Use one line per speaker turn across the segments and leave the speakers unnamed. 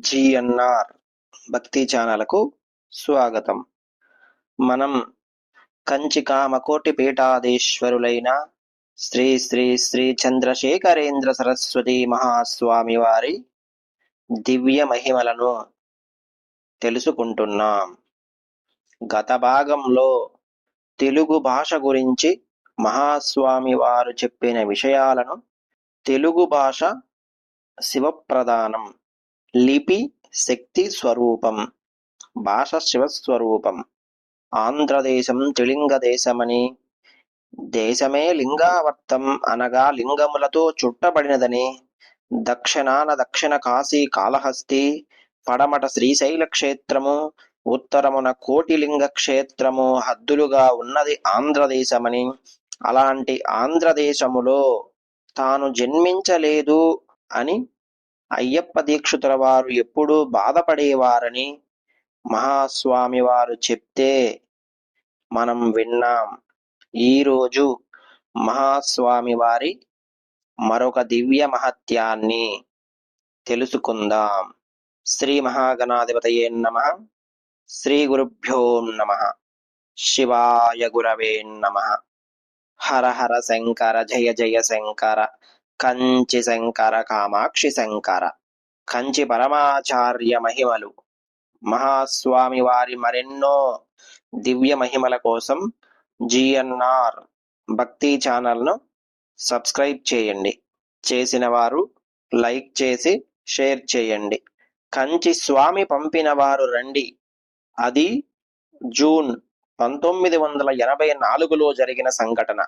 GNR భక్తి ఛానల్కు స్వాగతం. మనం కంచి కామకోటి పీఠాధీశ్వరులైన శ్రీ శ్రీ శ్రీ చంద్రశేఖరేంద్ర సరస్వతి మహాస్వామి వారి దివ్య మహిమలను తెలుసుకుంటున్నాం. గత భాగంలో తెలుగు భాష గురించి మహాస్వామి వారు చెప్పిన విషయాలను తెలుగు భాష శివప్రధానం లిపి శక్తి స్వరూపం భాష శివస్వరూపం ఆంధ్రదేశం త్రిలింగ దేశమని దేశమే లింగావర్తం అనగా లింగములతో చుట్టబడినదని దక్షిణాన దక్షిణ కాశీ కాళహస్తి పడమట శ్రీశైల క్షేత్రము ఉత్తరమున కోటిలింగ క్షేత్రము హద్దులుగా ఉన్నది ఆంధ్రదేశమని అలాంటి ఆంధ్రదేశములో తాను జన్మించలేదు అని అయ్యప్ప దీక్షితుల వారు ఎప్పుడూ బాధపడేవారని మహాస్వామి వారు చెప్తే మనం విన్నాం. ఈరోజు మహాస్వామి వారి మరొక దివ్య మహత్యాన్ని తెలుసుకుందాం. శ్రీ మహాగణాధిపతయే నమ. శ్రీ గురుభ్యో నమ. శివాయ గురవే నమ. హర హర శంకర జయ జయ శంకర. కంచి శంకర కామాక్షి శంకర కంచి పరమాచార్య మహిమలు. మహాస్వామి వారి మరెన్నో దివ్య మహిమల కోసం జిఎన్ఆర్ భక్తి ఛానల్ను సబ్స్క్రైబ్ చేయండి. చేసిన వారు లైక్ చేసి షేర్ చేయండి. కంచి స్వామి పంపిన వారు రండి. అది జూన్ పంతొమ్మిది వందల ఎనభై నాలుగులో జరిగిన సంఘటన.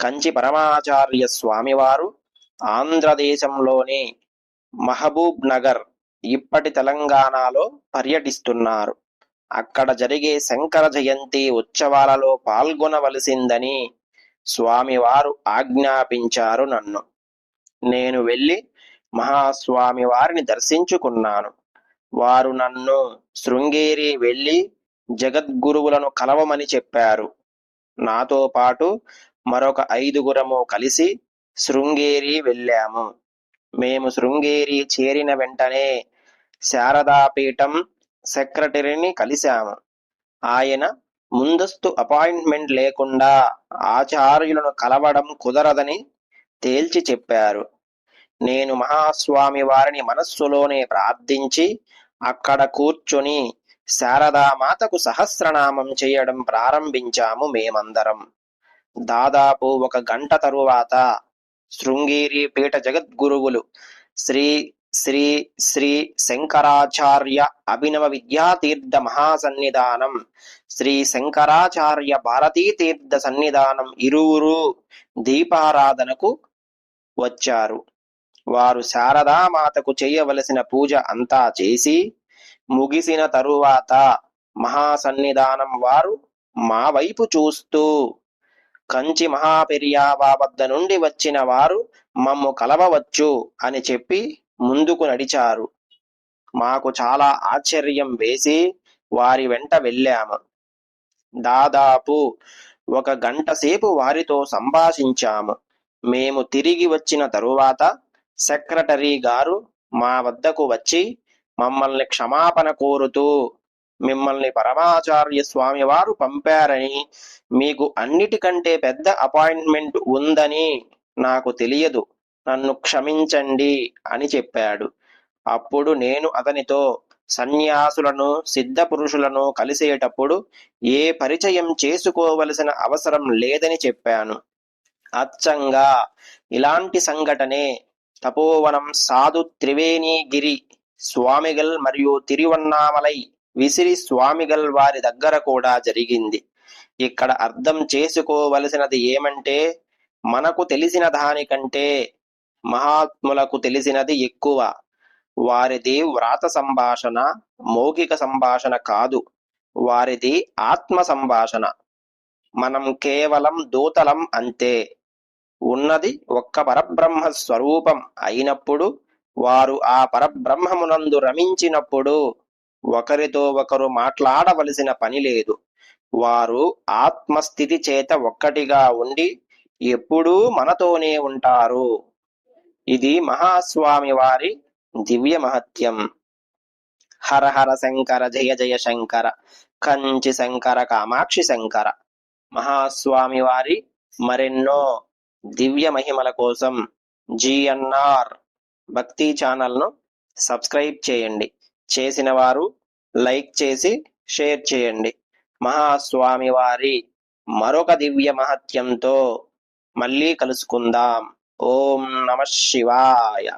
కంచి పరమాచార్య స్వామివారు ఆంధ్రదేశంలోని మహబూబ్ నగర్ ఇప్పటి తెలంగాణలో పర్యటిస్తున్నారు. అక్కడ జరిగే శంకర జయంతి ఉత్సవాలలో పాల్గొనవలసిందని స్వామివారు ఆజ్ఞాపించారు నన్ను. నేను వెళ్ళి మహాస్వామి వారిని దర్శించుకున్నాను. వారు నన్ను శృంగేరి వెళ్ళి జగద్గురువులను కలవమని చెప్పారు. నాతో పాటు మరొక ఐదుగురము కలిసి శృంగేరి వెళ్ళాము. మేము శృంగేరి చేరిన వెంటనే శారదాపీఠం సెక్రటరీని కలిశాము. ఆయన ముందస్తు అపాయింట్మెంట్ లేకుండా ఆచార్యులను కలవడం కుదరదని తేల్చి చెప్పారు. నేను మహాస్వామి వారిని మనస్సులోనే ప్రార్థించి అక్కడ కూర్చొని శారదామాతకు సహస్రనామం చేయడం ప్రారంభించాము మేమందరం. దాదాపు ఒక గంట తరువాత శృంగేరి పీఠ జగద్గురువులు. శ్రీ శ్రీ శ్రీ శంకరాచార్య అభినవ విద్యాతీర్థ మహాసన్నిధానం. శ్రీ శంకరాచార్య భారతీ తీర్థ సన్నిధానం ఇరువురు దీపారాధనకు వచ్చారు. వారు శారదామాతకు చేయవలసిన పూజ అంతా చేసి ముగిసిన తరువాత మహాసన్నిధానం వారు మా వైపు చూస్తూ కంచి మహాపెరియాబా వద్ద నుండి వచ్చిన వారు మమ్ము కలవవచ్చు అని చెప్పి ముందుకు నడిచారు. మాకు చాలా ఆశ్చర్యం వేసి వారి వెంట వెళ్ళాము. దాదాపు ఒక గంట సేపు వారితో సంభాషించాము. మేము తిరిగి వచ్చిన తరువాత సెక్రటరీ గారు మా వద్దకు వచ్చి మమ్మల్ని క్షమాపణ కోరుతూ మిమ్మల్ని పరమాచార్య స్వామి వారు పంపారని మీకు అన్నిటికంటే పెద్ద అపాయింట్మెంట్ ఉందని నాకు తెలియదు. నన్ను క్షమించండి అని చెప్పాడు. అప్పుడు నేను అతనితో సన్యాసులను సిద్ధ పురుషులను కలిసేటప్పుడు ఏ పరిచయం చేసుకోవలసిన అవసరం లేదని చెప్పాను. అచ్చంగా! ఇలాంటి సంఘటనే తపోవనం సాధు త్రివేణిగిరి స్వామిగల్ మరియు తిరువన్నామలై విసిరి స్వామిగల్ వారి దగ్గర కూడా జరిగింది. ఇక్కడ అర్థం చేసుకోవలసినది ఏమంటే మనకు తెలిసిన దానికంటే మహాత్ములకు తెలిసినది ఎక్కువ. వారిది వ్రాత సంభాషణ మౌఖిక సంభాషణ కాదు. వారిది ఆత్మ సంభాషణ. మనం కేవలం దూతలం అంతే. ఉన్నది ఒక్క పరబ్రహ్మ స్వరూపం అయినప్పుడు వారు ఆ పరబ్రహ్మమునందు రమించినప్పుడు ఒకరితో ఒకరు మాట్లాడవలసిన పని లేదు. వారు ఆత్మస్థితి చేత ఒక్కటిగా ఉండి ఎప్పుడూ మనతోనే ఉంటారు. ఇది మహాస్వామి వారి దివ్య మహత్యం. హర హర శంకర జయ జయ శంకర కంచి శంకర కామాక్షి శంకర. మహాస్వామి వారి మరెన్నో దివ్య మహిమల కోసం జిఎన్ఆర్ భక్తి ఛానల్ను సబ్స్క్రైబ్ చేయండి. చేసిన వారు లైక్ చేసి షేర్ చేయండి. మహాస్వామి వారి మరొక దివ్య మహత్యంతో మళ్ళీ కలుసుకుందాం. ఓం నమ శివాయ.